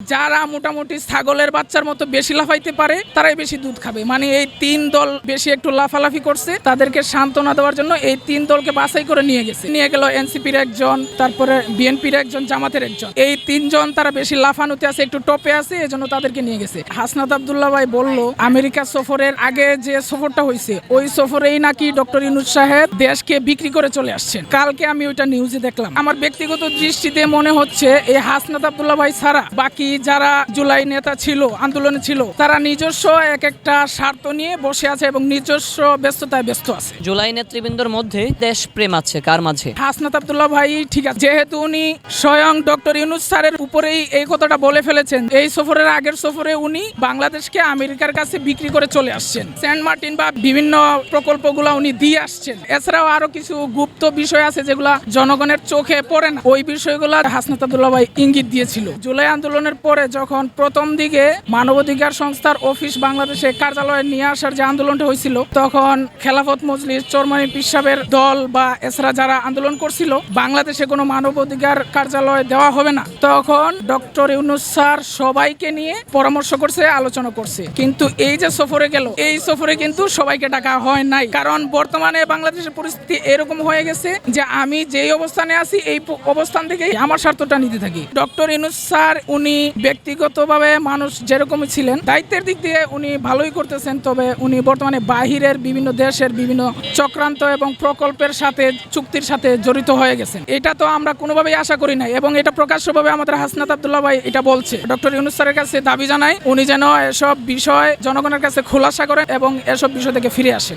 যারা মোটামুটি ছাগলের বাচ্চার মতো বেশি লাফাইতে পারে, তারাই বেশি দুধ খাবে। মানে এই তিন দল বেশি একটু লাফালাফি করছে, তাদেরকে সান্ত্বনা দেওয়ার জন্য এই তিন দলকে বাছাই করে নিয়ে গেছে। নিয়ে গেল এনসিপির একজন, তারপরে বিএনপির একজন, জামাতের একজন। এই তিনজন তারা বেশি লাফানুতে আছে, একটু টপে আছে, এজন্য তাদেরকে নিয়ে গেছে। হাসনাত আবদুল্লাহ ভাই বলল, আমেরিকা সফরের আগে যে সফরটা হয়েছে ওই সফরেই নাকি ডক্টর ইনুজ সাহেব দেশকে বিক্রি করে চলে আসছেন। কালকে আমি ওইটা নিউজে দেখলাম। আমার ব্যক্তিগত দৃষ্টিতে মনে হচ্ছে, এই হাসনাত আবদুল্লাহ ভাই ছাড়া বাকি যারা জুলাই নেতা ছিল আন্দোলনে ছিল তারা নিজস্ব এক একটা স্বার্থ নিয়ে বসে আছে এবং নিজস্ব ব্যস্ততায় ব্যস্ত আছে। জুলাই নেতৃবৃন্দর মধ্যে দেশ প্রেম আছে কার মাঝে? হাসনাত আবদুল্লাহ ভাই ঠিক আছে যেহেতু উনি স্বয়ং ডক্টর ইউনুস স্যারের উপরেই এই কথাটা বলে ফেলেছেন এই সফরের আগের সফরে উনি বাংলাদেশকে আমেরিকার কাছে বিক্রি করে চলে আসছেন। সেন্ট মার্টিন বা বিভিন্ন প্রকল্পগুলো উনি দিয়ে আসছেন। এছাড়াও আরও কিছু গুপ্ত বিষয় আছে যেগুলা জনগণের চোখে পড়ে না। ওই বিষয়গুলো হাসনাত আবদুল্লাহ ভাই ইঙ্গিত দিয়েছিল। জুলাই আন্দোলনের পরে যখন প্রথম দিকে মানবাধিকার সংস্থার অফিস বাংলাদেশে কার্যালয়ে নিয়ে আসার যে আন্দোলনটা হয়েছিল, তখন খেলাফত মজলিস, চরমানি পিসাবের দল বা এছাড়া যারা আন্দোলন করছিল, বাংলাদেশে কোনো মানবাধিকার কার্যালয় দেওয়া হবে না। তখন ডক্টর ইউনুস স্যার সবাইকে নিয়ে পরামর্শ করছে, আলোচনা করছে। কিন্তু এই যে সফরে গেল, এই সফরে কিন্তু সবাইকে ডাকা হয় নাই। কারণ বর্তমানে বাংলাদেশের পরিস্থিতি এরকম হয়ে গেছে যে আমি যেই অবস্থানে আছি, এই অবস্থান থেকে আমার স্বার্থটা নিতে থাকি। ডক্টর ইনুস স্যার, উনি ব্যক্তিগতভাবে মানুষ যেরকমই ছিলেন, দায়িত্বের দিক দিয়ে উনি ভালোই করতেছেন, তবে উনি বর্তমানে বাহিরের বিভিন্ন দেশের বিভিন্ন চক্রান্ত এবং প্রকল্পের সাথে, চুক্তির সাথে জড়িত হয়ে গেছেন। এটা তো আমরা কোনোভাবেই আশা করি নাই, এবং এটা প্রকাশ্যভাবে আমাদের হাসনাত আবদুল্লাহ ভাই এটা বলছে। ডক্টর ইউনুস স্যারের কাছে দাবি জানাই, উনি যেন এসব বিষয় জনগণের কাছে খোলাসা করেন এবং এসব বিষয় থেকে ফিরে আসেন।